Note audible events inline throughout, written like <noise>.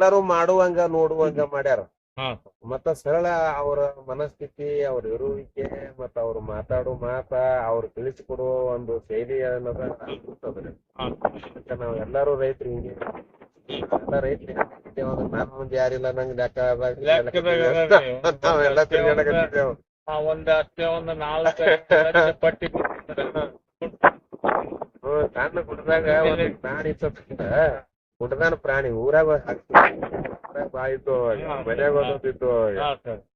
ಎಲ್ಲರೂ ಮಾಡುವಂಗ ನೋಡುವಂಗ ಮಾಡ್ಯಾರ. ಮತ್ತ ಸರಳ ಅವರ ಮನಸ್ಥಿತಿ ಅವ್ರ ಇರುವಿಕೆ ಮತ್ತ ಅವ್ರ ಮಾತಾಡೋ ಮಾತ ಅವ್ರು ತಿಳಿಸಿಕೊಡುವ ಒಂದು ಶೈಲಿ ಅನ್ನೋದ ನಾವ್ ಎಲ್ಲಾರು ರೈತರು ಹಿಂಗೆ. ಎಲ್ಲ ರೈತರು ನನ್ ಮುಂದೆ ಯಾರಿಲ್ಲ ನಂಗ್. ನಾವೆಲ್ಲ ತಿರ್ಗಾಡಕತ್ತಿದ್ದೇವ್ ಒಂದ್ ಅಷ್ಟೇ ಒಂದ್ ನಾಲ್ಕು ಪಟ್ಟಿ ಸಣ್ಣ ಗುಡ್ಡದಾಗ ಒಂದ್ ಪ್ರಾಣಿ ಸತ್ತಿತ್ತ ಗುಡ್ಡದಾನ ಪ್ರಾಣಿ ಊರಾಗ ಊರಾಗ ಮನ್ಯಾಗ ಒಂದೊಂದಿತ್ತು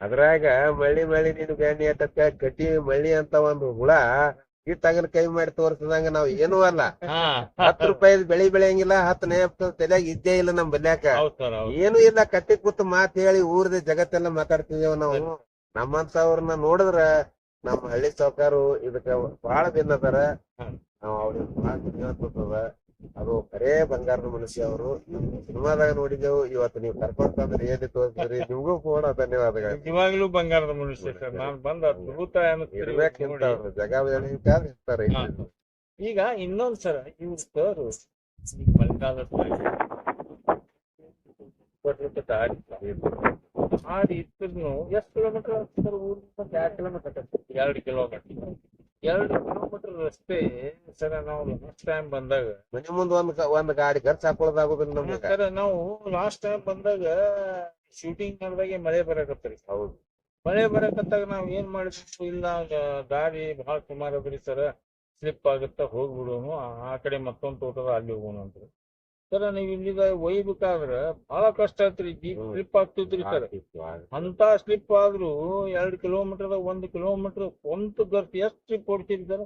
ಅದ್ರಾಗ ಮಳ್ಳಿ ಮಳ್ಳಿ ನಿನ್ ಬ್ಯಾನಿ ಅಟ್ಟಕ್ಕ ಕಟ್ಟಿ ಮಳ್ಳಿ ಅಂತ ಒಂದು ಹುಳ ಈ ತಗನ್ ಕೈ ಮಾಡಿ ತೋರ್ಸದಂಗ ನಾವ್ ಏನು ಅಲ್ಲ. ಹತ್ತು ರೂಪಾಯಿ ಬೆಳಿ ಬೆಳೆಯಂಗಿಲ್ಲ ಹತ್ತು ನೇಪ ತಲೆಯಾಗ ಇದ್ದೇ ಇಲ್ಲ ನಮ್ ಬಲ್ಯಾಕ ಏನು ಇಲ್ಲ ಕಟ್ಟಿ ಕೂತ್ ಮಾತ್ ಹೇಳಿ ಊರ್ದ ಜಗತ್ತೆಲ್ಲ ಮಾತಾಡ್ತಿದೇವ ನಾವು. ನಮ್ಮಂತವ್ರನ್ನ ನೋಡಿದ್ರ ನಮ್ಮ ಹಳ್ಳಿ ಸಾವ್ಕಾರು ಇದಕ್ಕ ಅದಾರ. ಹ್ಮ್. ನಾವ್ ಅವ್ರಿಗೆ ಬಹಳ ಧನ್ಯವಾದ ಅದು ಬರೇ ಬಂಗಾರದ ಮನುಷ್ಯ ಅವರು. ಸಿನಿಮಾದಾಗ ನೋಡಿದೆವು ಇವತ್ತು ನೀವು ಕರ್ಕೊಂಡ್ ತಂದ್ರೆ ಏನ್ ತೋರಿಸಿದ್ರಿ ನಿಮ್ಗೂ ಕೂಡ ಧನ್ಯವಾದಗಳು. ಇವಾಗ್ಲೂ ಬಂಗಾರದ ಮನುಷ್ಯ ಸರ್. ನಾನು ಬಂದ ಅದ್ಭುತ ಅನ್ನಿಸ್ತೀರಿ ಇರ್ಬೇಕಿಂತ ನೋಡಿ. ಅವ್ರು. ಜಗ ಇರ್ತಾರೆ. ಈಗ ಇನ್ನೊಂದ್ ಸರ ಇವ್ ಸರ್ ಬಂಗಾರದ ಹಾಡಿ ಇದ್ರು ಎಷ್ಟು ಕಿಲೋಮೀಟರ್ ಊರಿಂದ ಎರಡ್ ಕಿಲೋಮೀಟರ್ ಎರಡ್ ಕಿಲೋಮೀಟರ್ ಎರಡ್ ಕಿಲೋಮೀಟರ್ ರಸ್ತೆ ಸರ ನಾವು ಲಾಸ್ಟ್ ಟೈಮ್ ಬಂದಾಗ. ಮನೆ ಮುಂದ್ ಒಂದ್ ಒಂದ್ ಗಾಡಿ ಖರ್ಚು ಹಾಕೊಳ್ಳೋದಾಗುದಿಲ್ಲ ನಮ್ಗೆ. ಸರ ನಾವು ಲಾಸ್ಟ್ ಟೈಮ್ ಬಂದಾಗ ಶೂಟಿಂಗ್ ಮಾಡಿದಾಗ ಮಳೆ ಬರಕತ್ತರಿ ಹೌದು. ಮಳೆ ಬರಕತ್ತಾಗ ನಾವ್ ಏನ್ ಮಾಡಿದ್ವಿ ಇಲ್ಲ ಗ- ದಾರಿ ಬಹಳ ಸುಮಾರು ಅದ್ರಿ ಸರ್. ಸ್ಲಿಪ್ ಆಗುತ್ತ ಹೋಗ್ಬಿಡೋನು ಆ- ಆ ಕಡೆ ಮತ್ತೊಂದ್ ತೋಟದ ಅಲ್ಲಿ ಹೋಗೋಣ ಅಂತ್ರಿ ಸರ್ ನೀವ್ ಇಲ್ಲಿಂದ ಒಯ್ಬೇಕಾದ್ರ ಬಹಳ ಕಷ್ಟ ಆಯ್ತ್ರಿ ಜೀಪ್. ಸ್ಲಿಪ್ ಆಗ್ತಿದ್ರಿ ಸರ್. ಅಂತ ಸ್ಲಿಪ್ ಆದ್ರೂ ಎರಡ್ ಕಿಲೋಮೀಟರ್ ಒಂದ್ ಕಿಲೋಮೀಟರ್ ಸ್ವಂತ ಗರ್ತ್ ಎಷ್ಟ್ ಟ್ರಿಪ್ ಹೊಡ್ತೀರಿ ಸರ್?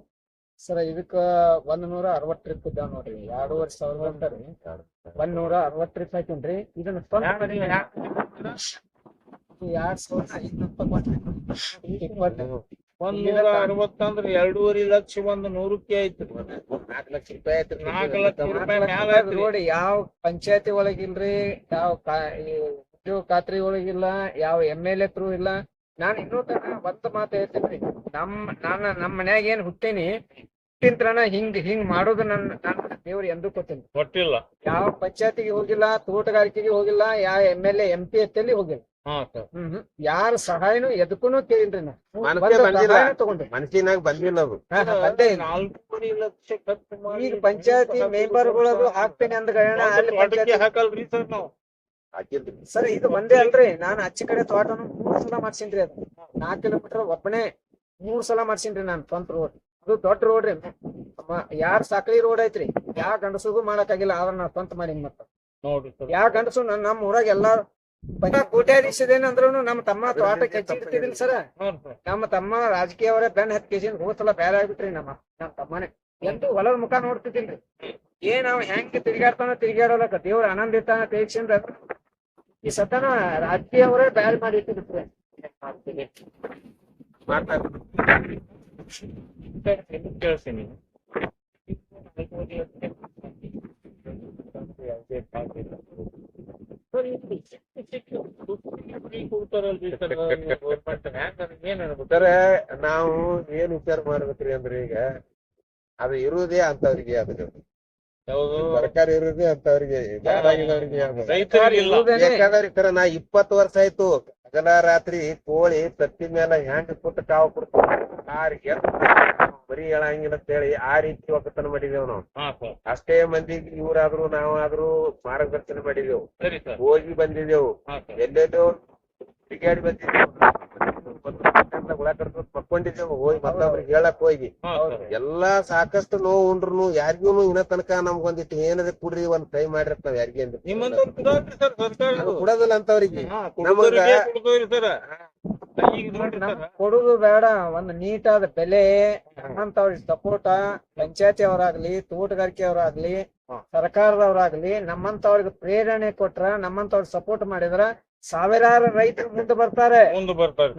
ಸರ್ ಇದಕ್ಕ ಒಂದ್ ನೂರ ಅರವತ್ ಟ್ರಿಪ್ ಇದ್ದಾವ ನೋಡ್ರಿ. ಎರಡೂವರೆ ಸಾವಿರ ಅಂತಾರಿ. ಒಂದ್ ನೂರ ಅರವತ್ ಟ್ರಿಪ್ ಹಾಕಿನ್ರಿ ಇದನ್ನ ಎರಡ್ ಸಾವಿರದ ಐದ್ನೂರ ಇಪ್ಪತ್ತು ಒಂದ್ ನೂರ ಅರವತ್ತಂದ್ರ ಎರಡೂವರೆ ಲಕ್ಷ ಒಂದ್ ನೂರಕ್ಕೆ ಐತ್ರಿ ನಾಲ್ಕು ಲಕ್ಷ ರೂಪಾಯಿ ಆಯ್ತು ನಾಲ್ಕು ಲಕ್ಷ ರೂಪಾಯಿ ಮ್ಯಾಲ ಐತ್ರಿ ನೋಡಿ ಯಾವ ಪಂಚಾಯತಿ ಒಳಗಿಲ್ರಿ ಯಾವ ಕಾ- ಈ ಉದ್ಯೋಗ ಖಾತ್ರಿ ಒಳಗಿಲ್ಲ ಯಾವ ಎಂ ಎಲ್ ಎ ಥ್ರೂ ಇಲ್ಲ. ನಾನ್ ಇನ್ನೂ ತನ ಒಂದ್ ಮಾತು ಹೇಳ್ತೀನಿ ನಮ್ ನಾನ ನಮ್ ಮನ್ಯಾಗ ಏನ್ ಹುಟ್ಟೇನಿ ಹುಟ್ಟಿನ ಹಿಂಗ್ ಹಿಂಗ್ ಮಾಡೋದು ನನ್ನ ನನ್ನ ದೇವ್ರ ಎಂದೂ ಕೊಟ್ಟಿನಿ ಕೊಟ್ಟಿಲ್ಲ. ಯಾವ ಪಂಚಾಯತಿಗೆ ಹೋಗಿಲ್ಲ ತೋಟಗಾರಿಕೆಗೆ ಹೋಗಿಲ್ಲ ಯಾವ ಎಂ ಎಲ್ ಎಂ ಪಿ ಎತ್ತಲ್ಲಿ ಹೋಗಿಲ್ಲ. ಹ್ಮ್ ಯಾರ ಸಹಾಯನು ಎದಕ್ಕೂನು ಕೇಳಿಲ್ರಿ ನಾ ಮನಸ್ಸೇ ಒಂದ್ ಬಂದಿಲ್ಲ. ತಗೊಂಡ್ರಿ. ಮನಸ್ಸಿನಾಗ ಬಂದಿಲ್ಲ ಅದು. ಹಾ, ಹಾ, ಬಂದೇ ಇಲ್ಲ. ನಾಲ್ಕೂವರೆ ಲಕ್ಷ ಖರ್ಚು ಮಾಡಿ ಈಗ ಪಂಚಾಯತಿ ಮೆಂಬರ್ಗಳದು ಹಾಕ್ತೇನೆ ಅಂದ ಗಣ ಅಲ್ಲಿ ಒಂದು ಅಡಿಕೆ ಪಂಚಾಯತಿ ಹಾಕಲ್ರಿ ಸರ್ ನಾವು. ಹಾಕಿದ್ರಿ ಸರ್ ಇದು ಒಂದೇ ಅಲ್ರಿ. ನಾನು ಅಚ್ಚ ಕಡೆ ತೋಟನು ಮೂರ್ ಸಲ ಮಾಡ್ಸಿನ್ರಿ ಅದು. ನಾಲ್ಕು ಕಿಲೋಮೀಟರ್ ಒಬ್ಬನೇ ಮೂರ್ ಸಲ ಮಾಡ್ಸಿನ್ರಿ ನಾನು ಸ್ವಂತ ರೋಡ್. ಅದು ದೊಡ್ಡ ರೋಡ್ ರೀ ಮ- ಯಾರ್ ಸಾಕಳಿ ರೋಡ್ ಐತ್ರಿ. ಯಾವ ಗಂಡಸಿಗೂ ಮಾಡಕ್ಕಾಗಿಲ್ಲ ಆದ್ರ ನಾ ಸ್ವಂತ ಮಾಡೀನಿ ಮತ್ತ. ನೋಡ್ರಿ ಸರ್. ಯಾವ ಗಂಡಸು ನಮ್ಮ ಊರಾಗ ಎಲ್ಲಾ ಕೋಟ್ಯಾಧೀಶದೇನಂದ್ರು ನಮ್ಮ ತಮ್ಮ ತೋಟ ಕೆಚ್ಚಿ ಇಡ್ತಿದಿಲ್ಲ ಸರ್. ನಮ್ಮ ತಮ್ಮ ರಾಜಕೀಯ ಅವರೇ ಬೆನ್ ಹತ್ ಕೆಜಿ ಸಲ ಬೇರೆ ಆಗ್ಬಿಟ್ರಿ ನಮ್ಮ ನಮ್ಮ ತಮ್ಮನೇ. ಎಂತೂ ಹೊಲದ ಮುಖ ನೋಡ್ತಿದ್ದಿಲ್ರಿ ಏನ್ ನಾವ್ ಹೆಂಗ್ ತಿರ್ಗಾಡ್ತಾನ ತಿರ್ಗಾಡೋಲಕ ದೇವ್ರ ಆನಂದ ಇರ್ತಾನ ತೇಗ್ಸಿಂದ ಈ ಸತನ ರಾಜಕೀಯ ಅವರೇ ಬ್ಯಾರೆ ಮಾಡಿ ಇಟ್ಟಿದ್ರು ಕೇಳ್ತೀನಿ. ಸರ ನಾವು ಏನ್ ವಿಚಾರ ಮಾಡ್ಬೇಕ್ರಿ ಅಂದ್ರೆ ಈಗ ಅದು ಇರುವುದೇ ಅಂತವ್ರಿಗೆ ಅದು ಸರ್ಕಾರ ಇರುವುದೇ ಅಂತವ್ರಿಗೆ ಯಾಕಂದ್ರೆ ನಾ ಇಪ್ಪತ್ತು ವರ್ಷ ಆಯ್ತು ಹಗಲ ರಾತ್ರಿ ಕೋಳಿ ತತ್ತಿ ಮೇಲೆ ಹೆಂಗ್ ಕುತ್ತ ಕಾವು ಕೊಡ್ತಾರ ಆರಿಗೆ ಬರೀ ಹೇಳಂಗಿಲ್ಲ ಅಂತ ಹೇಳಿ ಆ ರೀತಿ ಒಕ್ಕತನ ಮಾಡಿದೇವ್ ನಾವು. ಅಷ್ಟೇ ಮಂದಿ ಇವ್ರಾದ್ರು ನಾವಾದ್ರು ಮಾರ್ಗದರ್ಶನ ಮಾಡಿದೆವು. ಹೋಗಿ ಬಂದಿದೆವು. ಎಲ್ಲೆಲ್ಲೋ ತಿರುಗಾಡಿ ಬಂದಿದ್ದೆವು ಹುಳ ಕಡ್ಕೊಂಡ್ ಮಕ್ಕೊಂಡಿದ್ದೆವು. ಹೋಗಿ ಮತ್ತೊಬ್ರಿಗೆ ಹೇಳಕ್ ಹೋಗಿ. ಎಲ್ಲಾ ಸಾಕಷ್ಟು ನೋವು ಉಂಡ್ರು ಯಾರಿಗೂ ಇನ್ನ ತನಕ ನಮ್ಗೊಂದಿಟ್ಟು ಏನದ ಕುಡ್ರಿ ಒಂದ್ ಟ್ರೈ ಮಾಡಿರ್ತಾವ ನಾವ್ ಯಾರಿಗೆ ಅಂದ್ರೆ ಕೊಡೋದಿಲ್ಲ ಅಂತವ್ರಿಗೆ. ಹಾ. ಕೊಡುದು ಬೇಡ ಒಂದ್ ನೀಟಾದ ಬೆಲೆ ನಮ್ಮಂತವ್ರಿಗೆ ಸಪೋರ್ಟ ಪಂಚಾಯತಿ ಅವರಾಗ್ಲಿ ತೋಟಗಾರಿಕೆ ಅವರಾಗ್ಲಿ ಸರ್ಕಾರದವರಾಗ್ಲಿ ನಮ್ಮಂತವ್ರಿಗೆ ಪ್ರೇರಣೆ ಕೊಟ್ರ ನಮ್ಮಂತವ್ರಿಗೆ ಸಪೋರ್ಟ್ ಮಾಡಿದ್ರ ಸಾವಿರಾರು ರೈತರು ಮುಂದೆ ಬರ್ತಾರೆ.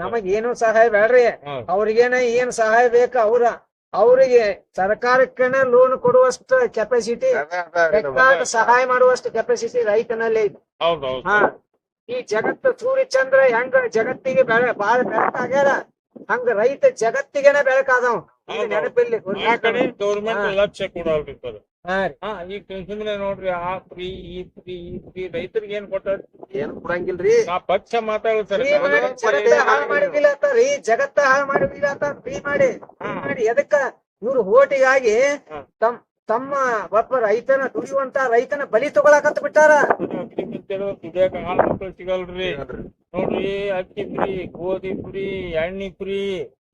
ನಮಗ್ ಏನು ಸಹಾಯ ಬೇಡ್ರಿ. ಅವ್ರಿಗೇನ ಏನ್ ಸಹಾಯ ಬೇಕ ಅವ್ರ ಅವರಿಗೆ ಸರ್ಕಾರಕ್ಕೇನೆ ಲೋನ್ ಕೊಡುವಷ್ಟು ಕೆಪಾಸಿಟಿ ಸಹಾಯ ಮಾಡುವಷ್ಟು ಕೆಪಾಸಿಟಿ ರೈತನಲ್ಲಿ. ಇದೆ ಹಾ. ಈ ಜಗತ್ತ ಸೂರ್ಯ ಚಂದ್ರ ಹೆಂಗ ಜಗತ್ತಿಗೆ ಬೆಳ ಬಾಳ ಬೆಳಕಾಗ್ಯಾರ? ಹಂಗ ರೈತ ಜಗತ್ತಿಗೆನೆ ಬೆಳಕಾದವ್. ಆ ಕಡೆ ಗೌರ್ಮೆಂಟ್ ಕೊಡಲ್ರಿ ಹಾ ಈಗ ಸುಮ್ಮನೆ ನೋಡ್ರಿ ಆ ಫ್ರೀ ಈ ಫ್ರೀ ಈ ಫ್ರೀ ರೈತರಿಗೆ ಏನ್ ಕೊಟ್ಟಾರ? ಏನು ಕೊಡಂಗಿಲ್ರಿ. ನಾ ಪಕ್ಷ ಮಾತಾಡ್ತಾರೆ. ಹಾಳು ಮಾಡಿದಿಲ್ಲ ರೀ ಜಗತ್ತ ಹಾಳು ಮಾಡಿದಿಲ್ಲ ಅಂತ ಫ್ರೀ ಮಾಡಿ. ಮಾಡಿ. ಎದಕ್ಕ? ಇವ್ರು ಹೋಟಿಗಾಗಿ. ತಮ್ ತಮ್ಮ ಒಬ್ಬ ರೈತನ ದುಡಿಯುವಂತ ರೈತನ ಬಲಿ ತಗೊಳಕಂತ ಬಿಟ್ಟಾರ. ದುಡಿಯಾಕ ಮಕ್ಳು ಸಿಗಲ್ರಿ. ನೋಡ್ರಿ ಅಕ್ಕಿ ಫ್ರೀ ಗೋಧಿ ಫ್ರೀ ಎಣ್ಣಿ ಫ್ರೀ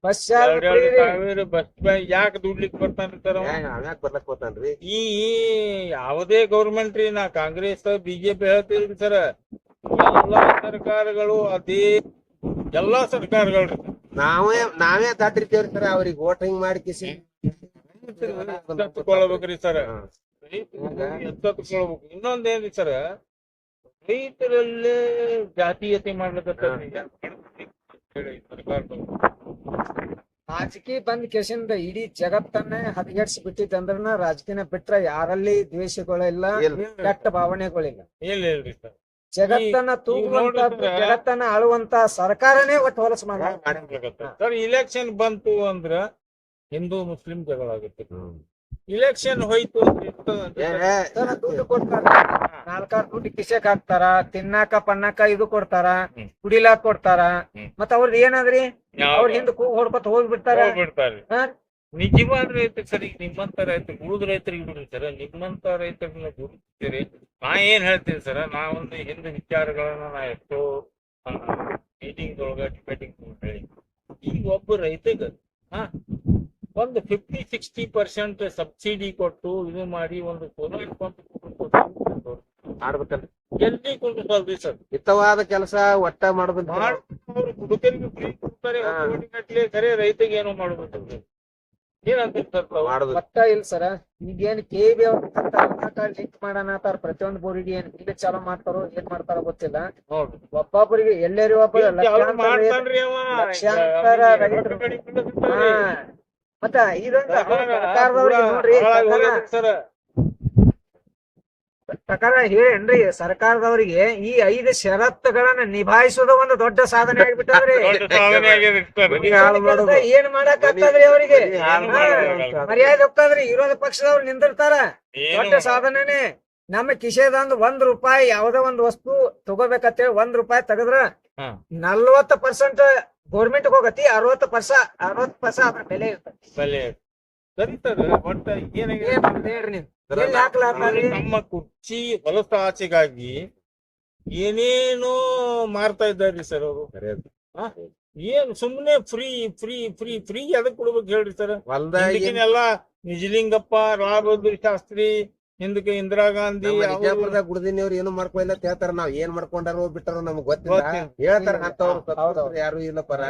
ಬಸ್ ಎರಡ್ ದುಡ್ಲಿಕ್ ಸಾವಿರ ಬಸ್ ಯಾಕೆ ಬರ್ಲಕ್ ಬರ್ತಾನ್ರಿ ಈ ಯಾವುದೇ ಗೌರ್ಮೆಂಟ್ ರೀ ನಾ ಕಾಂಗ್ರೆಸ್ ಬಿಜೆಪಿ ಹೇಳ್ತೀವಿ ಸರ್. ಎಲ್ಲಾ ಸರ್ಕಾರಗಳು ಅದೇ ಎಲ್ಲಾ ಸರ್ಕಾರಗಳ್ರಿ. ನಾವೇ ನಾವೇ ದಾಟಿರ್ತೇವ್ರಿ ಸರ್ ಅವ್ರಿಗೆ ವೋಟಿಂಗ್ ಮಾಡಿ ಕಿಸಿ? ಎಚ್ಚೆತ್ತುಕೊಳ್ಬೇಕ್ರಿ ಸರ್. ಎಚ್ಚೆತ್ತುಕೊಳ್ಬೇಕು ಇನ್ನೊಂದೇನ್ರಿ ಸರ್ ರೈತರಲ್ಲೇ ಜಾತೀಯತೆ ಮಾಡ್ಲಿಕ್ಕೆ ರಾಜಕೀಯ ಬಂದ್ ಕೇಸಿಂದ ಇಡೀ ಜಗತ್ತನ್ನೇ ಹದಗೆಡ್ಸಿ ಬಿಟ್ಟಿದ್ದಂದ್ರನ ರಾಜಕೀಯ ಬಿಟ್ರ ಯಾರಲ್ಲಿ ದ್ವೇಷಗಳಿಲ್ಲ ಇಲ್ಲ. ಕೆಟ್ಟ ಭಾವನೆಗಳಿಲ್ಲ. ಇಲ್ಲ ಇಲ್ರಿ ಸರ್. ಜಗತ್ತನ್ನ ತೂಗುವಂತ ಜಗತ್ತನ್ನ ಆಳುವಂತ ಸರ್ಕಾರನೇ ಒಟ್ಟು ಹೊಲಸ ಮಾಡ ಸರ್ ಇಲೆಕ್ಷನ್ ಬಂತು ಅಂದ್ರ ಹಿಂದೂ ಮುಸ್ಲಿಂ ಜಗಳ ಆಗುತ್ತೆ ಇಲೆಕ್ಷನ್ ಹೋಯ್ತು ನಾಲ್ಕಾರು ದುಡ್ಡು ಕಿಸೆಕ್ ಹಾಕ್ತಾರ ತಿನ್ನಾಕ ಪನ್ನಾಕ ಇದು ಕೊಡ್ತಾರ. ಕುಡಿಲಾಕ್ ಕೊಡ್ತಾರ ಮತ್ ಮತ್ತ ಅವ್ರದ್ದು ಏನಾದ್ರಿ? ಅವ್ರ ಹಿಂದ ಕೂಗ್ ಹೊಡ್ಕೊತ ಹೋಗ್ಬಿಡ್ತಾರ? ನಿಜವಾದ ರೈತರಿಗೆ ನಿಮ್ಮಂತ ರೈತರು ಉಳಿದ ರೈತರಿಗೆ ಬಿಡ್ರಿ ಸರ್. ನಿಮ್ಮಂತ ರೈತರನ್ನ ಗುರುತಿಸ್ತೀರಿ. ನಾ ಏನ್ ಹೇಳ್ತೀನಿ ಸರ್ ನಾ ಒಂದು ಹಿಂದೆ ವಿಚಾರಗಳನ್ನ ನಾ ಎಷ್ಟೋ ಮೀಟಿಂಗ್ ಒಳಗ ಡಿಬೇಟಿಂಗ್ ಹೇಳಿ ಈಗ ಒಬ್ಬ ರೈತಗ ಹಾ ಒಂದು ಫಿಫ್ಟಿ ಸಿಕ್ಸ್ಟಿ ಪರ್ಸೆಂಟ್ ಸಬ್ಸಿಡಿ ಕೊಟ್ಟು ಇದು ಮಾಡಿ ಒಂದು ಸೋಲಾರ್ ಪಂಪ್ ಕೊಂಡ್ರಿ ಸರ್. ಹಿತವಾದ ಕೆಲಸ ಒಟ್ಟ ಮಾಡಬೇಕು ಅವ್ರು ಹುಡುಗರಿಗೆ ಫ್ರೀ ಕೊಡ್ತಾರೆ ಹಾ. ಗಟ್ಲೆ ಖರೆ ರೈತಗೆ ಏನೋ ಇಲ್ಲ ಸರ. ಈಗೇನ್ ಕೆ ಬಿ ಅವ್ರ ಲಿಂಕ್ ಮಾಡೋಣ ಪ್ರತಿಯೊಂದು ಬೋರಿಗೆ ಏನ್ ಇಲ್ಲಿ ಚಾಲೂ ಮಾಡ್ತಾರೋ ಏನ್ ಮಾಡ್ತಾರೋ ಗೊತ್ತಿಲ್ಲ. ನೋಡ್ರಿ ಒಬ್ಬೊಬ್ಬರಿಗೆ ಎಲ್ಲರೂ ಒಬ್ಬ ಅವ್ರು ಲಕ್ಷಾಂತರ ರೈತರು. ಮತ್ತ ಇದೊಂದು ಸರ್ಕಾರದವ್ರಿಗೆ ನೋಡ್ರಿ. ಪ್ರಕಾರ ಹೇಳೇನ್ರಿ ಸರ್ಕಾರದವರಿಗೆ ಈ ಐದು ಷರತ್ತುಗಳನ್ನ ನಿಭಾಯಿಸೋದು ಒಂದು ದೊಡ್ಡ ಸಾಧನೆ ಮಾಡೋದು. ಏನ್ ಮಾಡಕ್ ಆಗ್ತದ್ರಿ ಅವರಿಗೆ. ಮರ್ಯಾದೆ ಹೋಗ್ತದ್ರಿ ವಿರೋಧ ಪಕ್ಷದವ್ರು ನಿಂದಿರ್ತಾರ ದೊಡ್ಡ ಸಾಧನೆನೆ ನಮ್ಮ ಕಿಶೆದ ಒಂದ್ ರೂಪಾಯಿ ಯಾವ್ದೋ ಒಂದ್ ವಸ್ತು ತಗೋಬೇಕಂತೇಳಿ ಒಂದ್ ರೂಪಾಯಿ ತೆಗದ್ರ. ನಲ್ವತ್ತು ಪರ್ಸೆಂಟ್ ಗೋರ್ಮೆಂಟ್ ಹೋಗತಿ ಅರವತ್ತು ಪರ್ಸ ಅರವತ್ತು ಪರ್ಸ ಅದ್ರ ಬೆಲೆ ಇರುತ್ತೆ ಬೆಲೆ ಏನಾಗಿದೆ ಎಲ್ಲಿ? ನಮ್ಮ ಕುರ್ಚಿ ಹೊಲಸ ಆಚೆಗಾಗಿ ಏನೇನೋ ಮಾರ್ತಾ ಇದ್ದಾರೆ ಸರ್ ಅವರು. ಏನ್ ಸುಮ್ನೆ ಫ್ರೀ ಫ್ರೀ ಫ್ರೀ ಫ್ರೀ ಅದಕ್ಕೆ ಕೊಡ್ಬೇಕು ಹೇಳ್ರಿ ಸರ್? ಏನ್- ನಿಜಲಿಂಗಪ್ಪ ರಾಘವೇಂದ್ರ ಶಾಸ್ತ್ರಿ ಹಿಂದಕ್ಕೆ ಇಂದಿರಾ ಗಾಂಧಿ ಗುಡದಿನ ಅವ್ರು- ಏನು ಮಾಡ್ಕೊಲ್ಲ ಅಂತ ಹೇಳ್ತಾರ ನಾವ್ ಏನ್ ಮಾಡ್ಕೊಂಡಾರೋ ಬಿಟ್ಟಾರೋ ನಮ್ಗ್ ಗೊತ್ತಿಲ್ಲ. ಹೇಳ್ತಾರ ಅಂತವ್ರು ಯಾರು ಇಲ್ಲ ಪರ.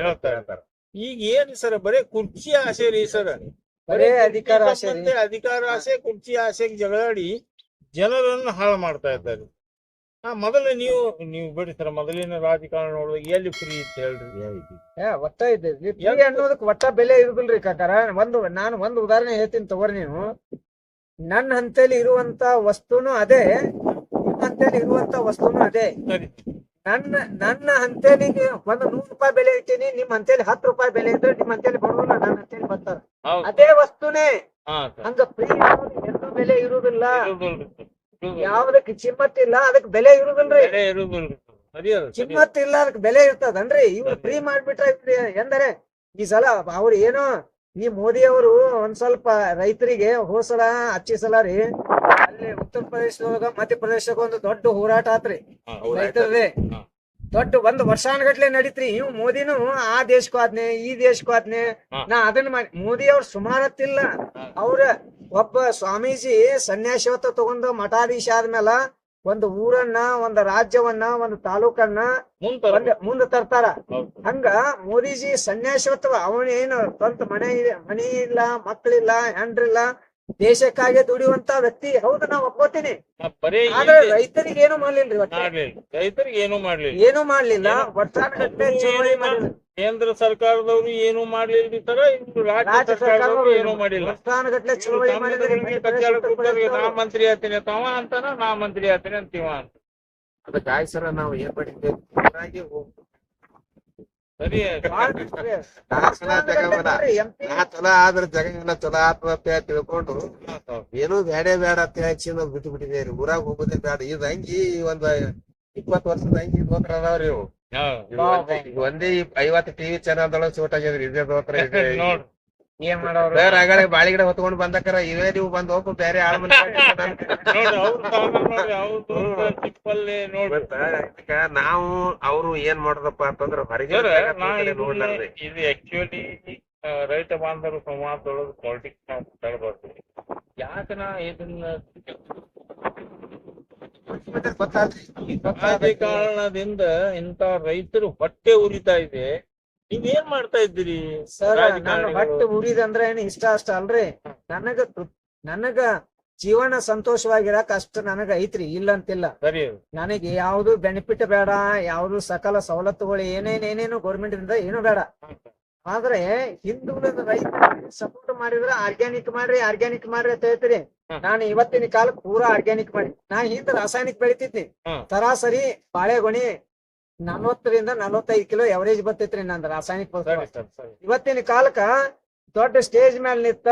ಹೇಳ್ತಾರೆ. ಈಗ ಏನ್ ಸರ್ ಬರೇ ಕುರ್ಚಿ ಆಸೆ ರೀ ಸರ್. ಬರೇ ಅಧಿಕಾರ ಆಸೆ ಅಧಿಕಾರ ಆಸೆ ಕುರ್ಚಿ ಆಸೆಗೆ ಜಗಳಾಡಿ ಜನರನ್ನ ಹಾಳು ಮಾಡ್ತಾ ಇದ್ದಾರೆ. ಹಾ ಮೊದಲು ನೀವು ನೀವು ಬಿಡಿ ಸರ್ ಮೊದಲಿನ ರಾಜಕಾರಣ ನೋಡುವಾಗ ಎಲ್ಲಿ ಫ್ರೀ ಅಂತ ಹೇಳ್ರಿ. ಒಟ್ಟ ಇದ್ದೈತಿ ಅನ್ನೋದಕ್ಕೆ ಅನ್ನೋದಕ್ ಒಟ್ಟ ಬೆಲೆ ಇರುದಿಲ್ರಿ ಕಾಕಾರ. ಒಂದು ನಾನು ಒಂದು ಉದಾಹರಣೆ ಹೇಳ್ತೀನಿ ತಗೋರಿ ನೀವು. ನನ್ನ ಹಂತಲ್ಲಿ ಇರುವಂತ ವಸ್ತುನು ಅದೇ ನಿಮ್ಮ ಹಂತೇಲಿ ಇರುವಂತ ವಸ್ತುನು ಅದೇ. ನನ್ನ ನನ್ನ ಹಂತೇಲಿ ಒಂದು ನೂರು ರೂಪಾಯಿ ಬೆಲೆ ಇಟ್ಟಿನಿ ನಿಮ್ ಹಂತೇಲಿ ಹತ್ತು ರೂಪಾಯಿ ಬೆಲೆ ಇದ್ರೆ ನಿಮ್ ಹಂತೇಲಿ ಬರೋಲ್ಲ ನನ್ನ ಹಂತೇಲಿ ಬರ್ತಾರ. ಅದೇ ವಸ್ತುನೇ. ಹಂಗ ಫ್ರೀ ಎಲ್ಲೂ ಬೆಲೆ ಇರುದಿಲ್ಲ. ಇರುದಿಲ್ಲ. ಯಾವ್ದಕ್ ಚಿಮ್ಮತ್ ಇಲ್ಲ ಅದಕ್ ಬೆಲೆ ಇರುದಿಲ್ರಿ. ಚಿಮ್ಮತ್ ಇಲ್ಲ ಅದಕ್ ಬೆಲೆ ಇರ್ತದನ್ರಿ. ಇವ್ರು ಫ್ರೀ ಮಾಡ್ಬಿಟ್ರೆ ಎಂದರೆ ಈ ಸಲ ಅವ್ರು ಏನೋ ಈ ಮೋದಿ ಅವರು ಒಂದ್ ಸ್ವಲ್ಪ ರೈತರಿಗೆ ಹೋಸಲ ಹಚ್ಚಿಸಲ ರೀ ಅಲ್ಲಿ ಉತ್ತರ ಪ್ರದೇಶದೊಳಗ ಮಧ್ಯಪ್ರದೇಶದಾಗ ಒಂದು ದೊಡ್ಡ ಹೋರಾಟ ಆತ್ರಿ. ರೈತರದೇ. ದೊಡ್ಡ ಒಂದ್ ವರ್ಷಾನ್ಗಟ್ಲೆ ನಡೀತ್ರಿ. ಇವ್ ಮೋದಿನು ಆ ದೇಶಕ್ಕೂ ಆದ್ನೆ ಈ ದೇಶಕ್ಕೂ ಆದ್ನೆ. ನಾ ಅದನ್ನ ಮಾಡಿ ಮೋದಿ ಅವ್ರ ಸುಮಾರತ್ತಿಲ್ಲ. ಅವ್ರ ಒಬ್ಬ ಸ್ವಾಮೀಜಿ ಸನ್ಯಾಸಿವತ್ತ ತಗೊಂಡು ಮಠಾಧೀಶ ಆದ್ಮೇಲ ಒಂದು ಊರನ್ನ ಒಂದು ರಾಜ್ಯವನ್ನ ಒಂದು ತಾಲೂಕನ್ನ ಮುಂದ ತರ್ತಾರ. ಹಂಗ ಮೋದಿಜಿ ಸನ್ಯಾಸತ್ವ ಅವನೇನು ಸ್ವಂತ ಮನೆ ಮನಿ ಇಲ್ಲ ಮಕ್ಕಳಿಲ್ಲ ಹೆಂಡ್ರಿಲ್ಲ ದೇಶಕ್ಕಾಗಿ ದುಡಿಯುವಂತ ವ್ಯಕ್ತಿ ಹೌದು ನಾ ಒಪ್ಕೋತೀನಿ ಆದ್ರೆ ರೈತರಿಗೆ ಏನು ಮಾಡ್ಲಿಲ್ರಿ ರೈತರಿಗೆ ಏನು ಮಾಡ್ಲಿಲ್ಲ. ಏನು ಮಾಡ್ಲಿಲ್ಲ ಚಳವಳಿ ಮಾಡಿಲ್ಲ ಕೇಂದ್ರ ಸರ್ಕಾರದವರು ಏನು ಮಾಡ್ಲಿಲ್ಲ ಸರ ಇವ್ರು ರಾಜ್ಯ ಸರ್ಕಾರದವರು ಏನು ಮಾಡಿಲ್ಲ. ನಾ ಮಂತ್ರಿ ಆತೀನಿ ತವ ಅಂತಾನ ನಾ ಮಂತ್ರಿ ಆತೀನಿ ಅಂತೀವ ಅಂತ. ಅದಕ್ಕೆ ಆಯ್ತು ಸರ ನಾವು ಏನ್ ಮಾಡಿದ್ದೇವೆ ಸರಿ. ಚಲೋ ಆದ್ರ ಅಂತ ಹೇಳಿ ತಿಳ್ಕೊಂಡು ಏನು ಬೇಡ ಬೇಡ ಅಂತ ಹೇಳಿ ಬಿಟ್ಟು ಬಿಟ್ಟಿದ್ದೇರಿ ಊರಾಗ ಹೋಗೋದೇ ಬೇಡ ಇದು ಹಂಗಿ ಒಂದ್ ಇಪ್ಪತ್ ವರ್ಷದ ಅಂಗಿ ದೋತ್ರ ಅದಾವ್ರಿ ಇವು. ಒಂದೇ- ಐವತ್ತು ಟಿವಿ ಚಾನಲ್ ದೊಳಗ್ ಶೂಟ್ ಆಗ್ಯದ್ರಿ ಇದೇ ದೋತ್ರ <laughs> ಇದೆ ನೋಡ್ ಏನ್ ಮಾಡೋರು? ಸರ್ ಆಗಲೇ ಬಾಳಿಗಿಡ ಹೊತ್ಕೊಂಡ್ ಬಂದಕ್ಕಾರ ಇವೇ ನೀವು ಬಂದ್ ಹೋಗು ಬೇರೆ ಆಳ್ ಮನೆ ನೋಡಿ ಅವ್ರ ಚಿಪ್ಪಲ್ಲಿ ನಾವು ಅವ್ರು ಏನ್ ಮಾಡೋದಪ್ಪ ಅಂತಂದ್ರ ಹೊರಗೆ ಸರ್ ಜಗತ್ ನಾ ಕಡೆ ಇದು ಆಕ್ಚುಲಿ ರೈತ ಬಾಂಧವರು ಸಂವಾದದೊಳಗೆ ಪಾಲಿಟಿಕ್ಸ್ ನಾವು ಯಾಕೆ ನಾ ಇದನ್ನ ಕಾರಣದಿಂದ ಇಂತ ರೈತರು ಹೊಟ್ಟೆ ಉರಿತಾ ಇದೆ. ನೀವೇನ್ ಮಾಡ್ತಾ ಇದ್ದೀರಿ? ಸರ್. ಹೊಟ್ಟೆ ಉರಿದಂದ್ರೆ ಏನ್ ಇಷ್ಟ ಅಷ್ಟ ಅಲ್ರಿ. ನನಗ ನನಗ ಜೀವನ ಸಂತೋಷವಾಗಿರಕ್ ಅಷ್ಟ ನನಗ ಐತ್ರಿ ಇಲ್ಲ ಅಂತಿಲ್ಲ ನನಗೆ ಯಾವ್ದು ಬೆನಿಫಿಟ್ ಬೇಡ ಯಾವ್ದು ಸಕಲ ಸವಲತ್ತುಗಳು ಏನೇನ್ ಏನೇನು ಗೌರ್ಮೆಂಟ್ ಇಂದ ಏನು ಬೇಡ. ಆದ್ರೆ ಹಿಂದುಳಿದ ರೈತ ಸಪೋರ್ಟ್ ಮಾಡಿದ್ರ ಆರ್ಗ್ಯಾನಿಕ್ ಮಾಡ್ರಿ ಆರ್ಗ್ಯಾನಿಕ್ ಮಾಡ್ರಿ ಅಂತ ಹೇಳ್ತೀರಿ. ನಾನು ಇವತ್ತಿನ ಕಾಲಕ್ಕೆ ಪೂರಾ ಆರ್ಗ್ಯಾನಿಕ್ ಮಾಡಿ. ನಾ ಹಿಂದ ರಾಸಾಯನಿಕ ಬೆಳಿತಿದ್ನಿ. ಸರಾಸರಿ ಬಾಳೆಗೊನಿ ನಲ್ವತ್ತರಿಂದ ನಲ್ವತ್ತೈದು ಕಿಲೋ ಎವರೇಜ್ ಬರ್ತೈತ್ರಿ ನಂದು ರಾಸಾಯನಿಕ ಇವತ್ತಿನ ಕಾಲಕ್ಕ ದೊಡ್ಡ ಸ್ಟೇಜ್ ಮೇಲೆ ನಿಂತ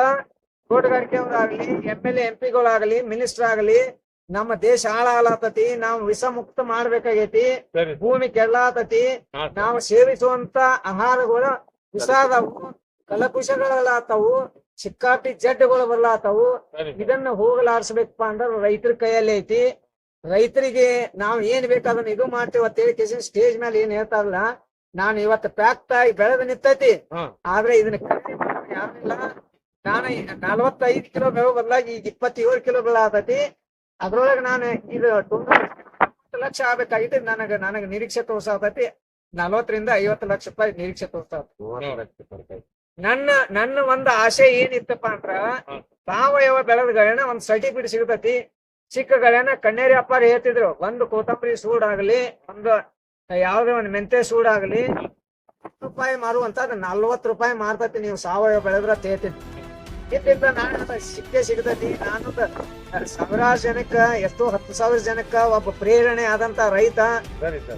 ತೋಟಗಾರಿಕೆಯವರಾಗ್ಲಿ ಎಂ ಎಲ್ ಎಂ ಪಿಗಳಾಗ್ಲಿ ಮಿನಿಸ್ಟರ್ ಆಗಲಿ ನಮ್ಮ ದೇಶ ಹಾಳಾಗತತಿ ನಾವು ವಿಷ ಮುಕ್ತ ಮಾಡ್ಬೇಕಾಗೈತಿ ಭೂಮಿ ಕೆಳ್ಳಾತತಿ ಹಾ, ನಾವು ಸೇವಿಸುವಂತ ಆಹಾರಗಳು ವಿಷಾದವು ಕಲಕುಶಗಳಲ್ಲಾತವು ಸಿಕ್ಕಾಪಿ ಜಡ್ಡುಗಳು ಬರ್ಲಾತವು. ಇದನ್ನ ಹೋಗಲಾಡಿಸ್ಬೇಕಪ್ಪ ಅಂದ್ರೆ ರೈತರ ಕೈಯಲ್ಲಿ ಐತಿ. ರೈತರಿಗೆ ನಾವ್ ಏನ್ ಬೇಕಾದನ್ನ ಇದು ಮಾಡ್ತೇವೆ ಅಂತ ಹೇಳಿ ಕೇಸಿನ ಸ್ಟೇಜ್ ಮೇಲೆ ಏನ್ ಹೇಳ್ತಾರಲ್ಲ ನಾನು ಇವತ್ತು ಪ್ಯಾಕ್ಟ್ ಆಗಿ ಬೆಳೆದ ನಿಂತೈತಿ. ಆದ್ರೆ ಇದನ್ನ ಖರೀದಿ ಮಾಡೋದು ಯಾರಿಲ್ಲ ನಾನು ನಲವತ್ತೈದು ಕಿಲೋ ಮೇವು ಬದಲಾಗಿ ಈಗ ಇಪ್ಪತ್ತೇಳು ಕಿಲೋ ಬೆಳೆ ಆತೈತಿ. ಅದ್ರೊಳಗೆ ನಾನು ಇದು ಲಕ್ಷ ಆಗ್ಬೇಕಾಗಿತ್ತು. ನನಗ ನನಗ ನಿರೀಕ್ಷೆ ತೋರ್ಸಾತೈತಿ. ನಲವತ್ತರಿಂದ ಐವತ್ತು ಲಕ್ಷ ರೂಪಾಯಿ ನಿರೀಕ್ಷೆ ತೋರ್ತಾ ನನ್ನ ನನ್ನ ಒಂದು ಆಸೆ ಏನಿತ್ತಪ್ಪ ಅಂದ್ರ ಸಾವಯವ ಬೆಳೆದಗಳನ್ನ ಒಂದ್ ಸರ್ಟಿಫಿಕೇಟ್ ಸಿಗತೈತಿ. ಚಿಕ್ಕಗಳನ್ನ ಕಣ್ಣೇರಿ ಅಪ್ಪಾರ ಹೇಳ್ತಿದ್ರು ಒಂದು ಕೊತ್ತಂಬರಿ ಸೂಡ್ ಆಗ್ಲಿ ಒಂದು ಯಾವ್ದೇ ಒಂದು ಮೆಂತೆ ಸೂಡ್ ಆಗ್ಲಿ ರೂಪಾಯಿ ಮಾರುವಂತ ನಲ್ವತ್ತು ರೂಪಾಯಿ ಮಾರ್ತತಿ ನೀವು ಸಾವಯವ ಬೆಳೆದ್ರ ಅಂತ ಇದ್ರಿಂದ ನಾನು ಸಿಕ್ಕೇ ಸಿಗದಲ್ಲಿ ನಾನು ಸಾವಿರಾರು ಜನಕ್ಕ ಎಷ್ಟೋ ಹತ್ತು ಸಾವಿರ ಜನಕ್ಕ ಒಬ್ಬ ಪ್ರೇರಣೆ ಆದಂತ ರೈತ.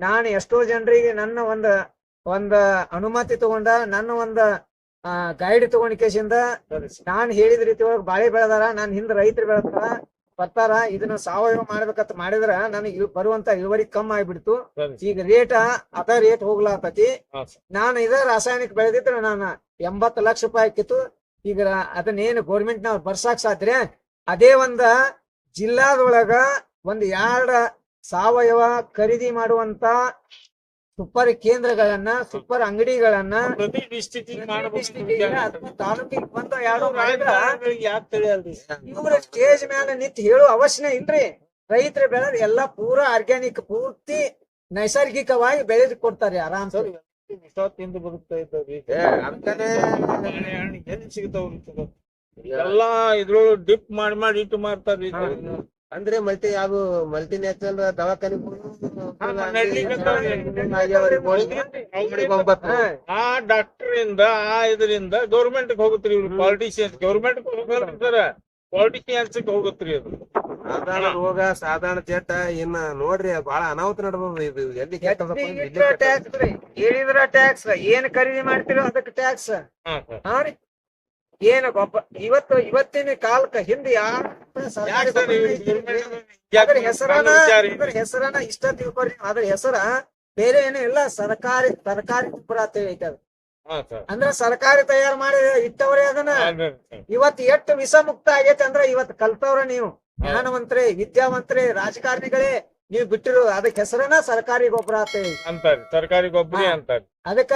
ನಾನು ಎಷ್ಟೋ ಜನರಿಗೆ ನನ್ನ ಒಂದ ಒಂದ ಅನುಮತಿ ತಗೊಂಡ ನನ್ನ ಒಂದ ಗೈಡ್ ತಗೊಂಡ ನಾನು ನಾನ್ ಹೇಳಿದ ರೀತಿ ಒಳಗ್ ಬಾಳೆ ಬೆಳೆದಾರ ನಾನು ಹಿಂದ ರೈತರು ಬೆಳೆದಾರ ಬರ್ತಾರ ಇದನ್ನ ಸಾವಯವ ಮಾಡ್ಬೇಕಂತ ಮಾಡಿದ್ರ ನನಗೆ ಬರುವಂತ ಇಳುವರಿ ಕಮ್ಮಿ ಆಗ್ಬಿಡ್ತು. ಈಗ ರೇಟ್ ಅದ ರೇಟ್ ಹೋಗ್ಲಾತತಿ. ನಾನು ಇದ ರಾಸಾಯನಿಕ ಬೆಳೆದಿದ್ರೆ ನಾನು ಎಂಬತ್ತು ಲಕ್ಷ ರೂಪಾಯಿ ಆಕಿತ್ತು ಈಗ ಅದನ್ನ ಅದನ್ನೇನು ಗೋರ್ಮೆಂಟ್ ನಾವ್ ಬರ್ಸಾಕ್ ಸಾಧ್ರೆ ಅದೇ ಒಂದ ಜಿಲ್ಲಾದೊಳಗ ಒಂದ್ ಎರಡ ಸಾವಯವ ಖರೀದಿ ಮಾಡುವಂತ ಸೂಪರ್ ಕೇಂದ್ರಗಳನ್ನ ಸೂಪರ್ ಅಂಗಡಿಗಳನ್ನ ತಾಲೂಕಿಗೆ ಬಂದ ಇವ್ರ ಸ್ಟೇಜ್ ಮೇಲೆ ನಿಂತು ಹೇಳೋ ಅವಶ್ಯ ಇಲ್ರಿ. ರೈತರ ಬೆಳೆದ ಎಲ್ಲಾ ಪೂರಾ ಆರ್ಗ್ಯಾನಿಕ್ ಪೂರ್ತಿ ನೈಸರ್ಗಿಕವಾಗಿ ಬೆಳೆದು ಕೊಡ್ತಾರೆ ಆರಾಮ್ ಸರಿ. ವಿಷ ತಿಂದು ಬದುಕ್ತಾ ಇದ್ದಾವ್ರಿ ಬಾಳೆಹಣ್ಣು ಎಲ್ಲಿ ಸಿಗ್ತಾವ್ರಿ? ಎಲ್ಲಾ ಇದ್ರೊಳಗೆ ಡಿಪ್ ಮಾಡಿ ಮಾಡಿ ಇಟ್ಟು ಮಾರ್ತಾರ್ರಿ. ಅಂದ್ರೆ ಮಲ್ಟಿ ಯಾವ್ದು ಮಲ್ಟಿ ನ್ಯಾಚುರಲ್ ದವಾಖಾನೆ ಆ ಡಾಕ್ಟರ್ ಇಂದ ಆ ಇದರಿಂದ ಗೌರ್ಮೆಂಟ್ ಹೋಗುತ್ರಿ ಇವ್ರು. ಪಾಲಿಟಿಷಿಯನ್ಸ್ ಗೌರ್ಮೆಂಟ್ ಸರ್ ಪಾಲಿಟಿಷಿಯನ್ಸ್ ಹೋಗುತ್ರಿ ಅದು. ಸಾಧಾರಣ ರೋಗ ಸಾಧಾರಣ ಚೇಟ ಇನ್ನ ನೋಡ್ರಿ ಬಹಳ ಅನಾಹುತ ನಡೆದ ಇದು. ಎಲ್ಲಿ ಟ್ಯಾಕ್ಸ್ ರೀ? ಹೇಳಿದ್ರ ಟ್ಯಾಕ್ಸ್ ಏನ್ ಖರೀದಿ ಮಾಡ್ತಿರೋ ಅದಕ್ಕೆ ಟ್ಯಾಕ್ಸ್ ಹಾ ಏನ ಹಾ ರೀ. ಏನು ಗೊಬ್ಬ ಇವತ್ತು ಇವತ್ತಿನ ಕಾಲಕ್ಕ ಹಿಂದೆ ಯಾರ ಹೆಸರನ ಹೆಸರನ ಇಷ್ಟ ತಿಳ್ಕೊರಿ ಅದ್ರ ಹೆಸರ ಬೇರೆ ಏನೂ ಇಲ್ಲ ಸರ್ಕಾರಿ ತರಕಾರಿ ಗೊಬ್ಬರ ಅಂತ ಹೇಳಿ ಐತೆ ಅದು ಅಂದ್ರ ಸರ್ಕಾರಿ ತಯಾರು ಮಾಡಿ ಇಟ್ಟವ್ರೆ ಅದನ್ನ. ಇವತ್ತು ಎಷ್ಟು ವಿಷ ಮುಕ್ತ ಆಗೈತೆ ಅಂದ್ರ ಇವತ್ ಕಲ್ತವ್ರ ನೀವು. ಜ್ಞಾನವಂತ್ರೆ ವಿದ್ಯಾವಂತ್ರೆ ರಾಜಕಾರಣಿಗಳೇ ನೀವು ಬಿಟ್ಟಿರು ಅದಕ್ಕೆ ಹೆಸರನ್ನ ಸರ್ಕಾರಿ ಗೊಬ್ಬರ ಅಂತ ಅಂತಾರೆ ಸರ್ಕಾರಿ ಗೊಬ್ಬರ. ಅಂತಾರೆ. ಅದಕ್ಕ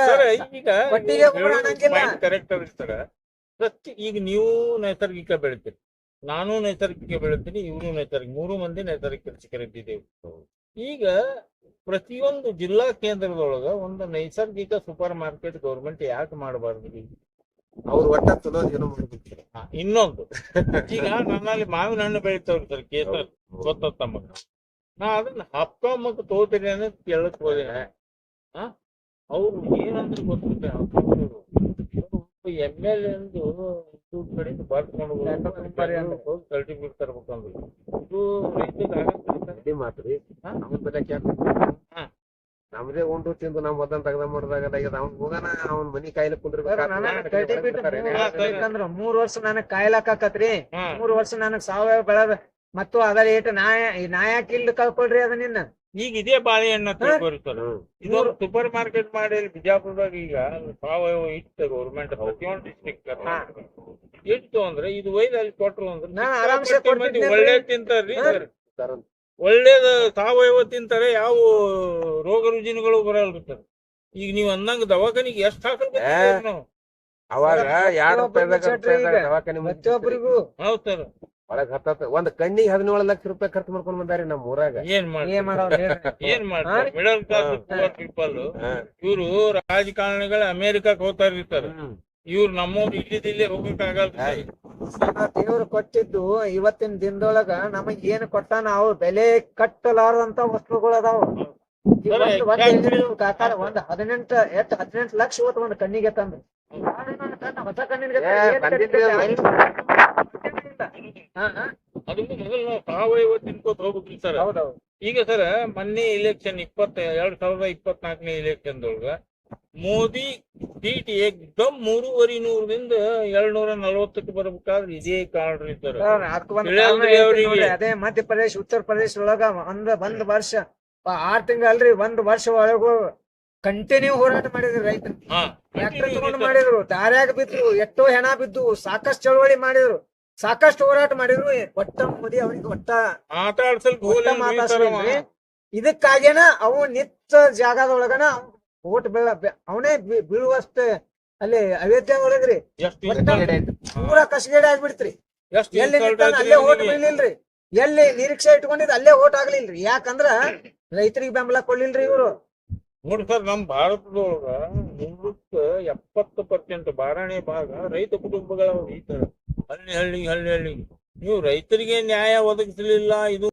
ಈಗ ಒಟ್ಟಿಗೆ ಗೊಬ್ಬರ. ಕರೆಕ್ಟ್ ಸರ್ ಪ್ರತಿ ಈಗ ನೀವು ನೈಸರ್ಗಿಕ ಬೆಳಿತೀರಿ ನಾನು ನೈಸರ್ಗಿಕ ಬೆಳಿತೀನಿ ಇವರು ನೈಸರ್ಗಿಕ ಮೂರು ಮಂದಿ ನೈಸರ್ಗಿಕ ಕೃಷಿಕರಿದ್ದೇವೆ ಈಗ ಪ್ರತಿಯೊಂದು ಜಿಲ್ಲಾ ಕೇಂದ್ರದೊಳಗ ಒಂದು ನೈಸರ್ಗಿಕ ಸೂಪರ್ ಮಾರ್ಕೆಟ್ ಗೌರ್ಮೆಂಟ್ ಯಾಕೆ ಮಾಡಬಾರ್ದು? ಅವ್ರು ಒಟ್ಟ ಚಲೋ ಏನೋ ಮಾಡ್ಬೇಕು ಇನ್ನೊಂದು. ಈಗ ನನ್ನಲ್ಲಿ ಮಾವಿನ ಹಣ್ಣು ಬೆಳಿತಾವ್ರಿ ಸರ್ ಕೇಸರ್ ಗೊತ್ತ ನಾ ಅದನ್ನ ಹಪ್ಕೊಂಬಕ್ ಮತ್ತು ಅನ್ನೋದು ಕೇಳಕ್ ಹೋದೆ. ಆ ಅವ್ರು ಏನಂದ್ರೆ ಗೊತ್ತಿಲ್ಲ ಎಂ ಎಲ್ ಎಂದು ಇವ್ರ ಕಡೆಯಿಂದ ಬರ್ಕೊಂಡು ಸರ್ಟಿಫಿಕೇಟ್ ತರ್ಬೇಕಂದ್ರೆ ಇದು ಮಾತ್ರಿ. ಹಾ? ಅವನ್ ಬೆಲೆ ಕ್ಯಾಕ್ ನಮ್ದೇ ಉಂಡು ತಿಂದು ನಾವ್ ತಗದ ತೆಗ್ದ ಮಾಡ್ದಾಗ ಅವ್ನ್ ಹೋಗನ ಅವ್ನ್ ಮನಿ ಕಾಯಿಲೆ ಕುಂದ್ರ ಮೂರ್ ವರ್ಷ ನನಗ್ ಕಾಯ್ಲಾಕತ್ರಿ ಹಾ. ಮೂರ್ ವರ್ಷ ನನಗ್ ಸಾವಯವ ಬೆಳದ ಮತ್ತು ಅದರ ಏಟ ನಾಯ ನಾಯಕ್ ಇಲ್ದ ಕಳ್ಕೊಳ್ರಿ ಅದ ನಿನ್ನ. ಈಗ ಇದೇ ಬಾಳೆಹಣ್ಣು ತಗೋರಿ ಸರ್ ಇದು ಸೂಪರ್ ಮಾರ್ಕೆಟ್ ಮಾಡಿ ಬಿಜಾಪುರದಾಗ ಈಗ ಸಾವಯವ ಇಟ್ಟು ಗೌರ್ಮೆಂಟ್ ಪ್ರತಿಯೊಂದು ಡಿಸ್ಟ್ರಿಕ್ಟ್ ಇಟ್ಟು ಅಂದ್ರೆ ಇದು ಒಯ್ದು ಅಲ್ಲಿ ಕೊಟ್ರು ಅಂದ್ರೆ ನಾನ್ ಆರಾಮ್ಸೆ ಸಿಕ್ಕಾಪಟ್ಟೆ ಒಳ್ಳೆ ತಿಂತಾರ್ರಿ ಒಳ್ಳೇದ ಸಾವಯವ ತಿಂತಾರೆ ಯಾವ ರೋಗ ರುಜಿನಗಳು ಬರಲ್ಲ ಸರ್ ಈಗ ನೀವ್ ಅಂದಂಗ ದವಾಖಾನಿಗೆ ಎಷ್ಟ್ ಹಾಕಬೇಕು ನಾವು. ಅವಾಗ ಎರಡ್ ಹೌದ್ ಸರ್. ಒಳಗ್ ಹತ್ತತ್ತ ಒಂದ್ ಕಣ್ಣಿಗೆ ಹದಿನೇಳು ಲಕ್ಷ ರೂಪಾಯಿ ಖರ್ಚು ಮಾಡ್ಕೊಂಡ್ ಬಂದಾರಿ ನಮ್ ಊರಾಗ. ಏನ್ ಮಾಡಿ ಏನ್ ಮಾಡ್ತಾರೆ? Middle class people. ಇವ್ರು ರಾಜಕಾರಣಿಗಳು ಅಮೇರಿಕಾಕ್ ಹೋಗ್ತಾರ್ರಿ ಸರ್ ಹ್ಮ್. ಇವ್ರು ನಮ್ಮವ್ರು ಇಲ್ಲಿದಿಲ್ಲೇ ಹೋಗ್ಬೇಕಾಗಲ್ಲ. ದೇವ್ರು ಕೊಟ್ಟಿದ್ದು ಇವತ್ತಿನ ದಿನದೊಳಗ ನಮಗ್ ಏನ್ ಕೊಟ್ಟಾನ ಅವ್ರ ಬೆಲೆ ಕಟ್ಟಲಾರದಂತ ವಸ್ತುಗಳು ಅದಾವ. ಒಂದ್- ಹದಿನೆಂಟ ಎಷ್ಟ್ ಹದಿನೆಂಟು ಲಕ್ಷ ಇವತ್ತು ಒಂದ್ ಕಣ್ಣಿಗೆ ತಂದು. ಹೊಸ ಕಣ್ಣಿಗೆ ಮೊದಲು ನಾವು ಸಾವಯವ ತಿನ್ಕೋತ ಹೋಗ್ಬೇಕ್ರಿ ಸರ್. ಈಗ ಸರ್ ಮೊನ್ನೆ ಇಲೆಕ್ಷನ್ ಇಪ್ಪತ್ತ ಎರಡ್ ಸಾವಿರದ ಇಪ್ಪತ್ನಾಲ್ಕನೇ ಇಲೆಕ್ಷನ್ದೊಳಗ ಮೋದಿ ಸೀಟ್ ಏಕ್ದಮ್ ಮೂರುವರಿ ನೂರದಿಂದ ಎರಡ್ನೂರ ನಲವತ್ತಕ್ಕೆ ಬರ್ಬೇಕಾದ್ರೆ ಇದೇ ಕಾರಣ. ಅದೇ ಮಧ್ಯಪ್ರದೇಶ ಉತ್ತರ ಪ್ರದೇಶ ಒಳಗ ಒಂದ್ ಒಂದ್ ವರ್ಷ ಆರ್ ತಿಂಗಳಲ್ರಿ ಒಂದ್ ವರ್ಷ ಒಳಗು ಕಂಟಿನ್ಯೂ ಹೋರಾಟ ಮಾಡಿದ್ರು ರೈತರು. ಟ್ರ್ಯಾಕ್ಟರ್ ತಗೊಂಡ್ ಮಾಡಿದ್ರು. ದಾರ್ಯಾಗ ಬಿದ್ರು ಎಷ್ಟೋ ಹೆಣ ಬಿದ್ದು ಸಾಕಷ್ಟು ಚಳವಳಿ ಮಾಡಿದ್ರು. ಸಾಕಷ್ಟು ಹೋರಾಟ ಮಾಡಿದ್ರು ಒಟ್ಟ ಮೋದಿ ಅವ್ರಿಗೆ ಒಟ್ಟ ಮಾತಾಡ್ಸಲ್ ಇದಕ್ಕಾಗೇನ ಅವು ನಿತ್ತ ಜಾಗದೊಳಗನ ಓಟ್ ಬೀಳ ಅವನೇ ಬೀಳುವಷ್ಟ ಅಲ್ಲಿ ಅವೇದ್ಯ ಒಳಗ್ರಿ ಪೂರ ಕಸಗೇಡ ಆಗ್ಬಿಡ್ತ್ರಿ. ಎಲ್ಲಿ ಅಲ್ಲೇ ಓಟ್ ಬೀಳಿಲ್ರಿ. ಎಲ್ಲಿ ನಿರೀಕ್ಷೆ ಇಟ್ಕೊಂಡಿದ್ ಅಲ್ಲೇ ಓಟ್ ಆಗ್ಲಿಲ್ರಿ. ಯಾಕಂದ್ರ ರೈತರಿಗೆ ಬೆಂಬಲ ಕೊಡ್ಲಿಲ್ರಿ ಇವರು. ನೋಡಿ ಸರ್ ನಮ್ ಭಾರತದೊಳಗ ನೂರಕ್ಕ ಎಪ್ಪತ್ತು ಪರ್ಸೆಂಟ್ ಬಾರಾಣಿ ಭಾಗ ರೈತ ಕುಟುಂಬಗಳ ಈ ತರ. ಹಳ್ಳಿ ಹಳ್ಳಿ ಹಳ್ಳಿ ಹಳ್ಳಿ. ನೀವು ರೈತರಿಗೆ ನ್ಯಾಯ ಒದಗಿಸಲಿಲ್ಲ ಇದು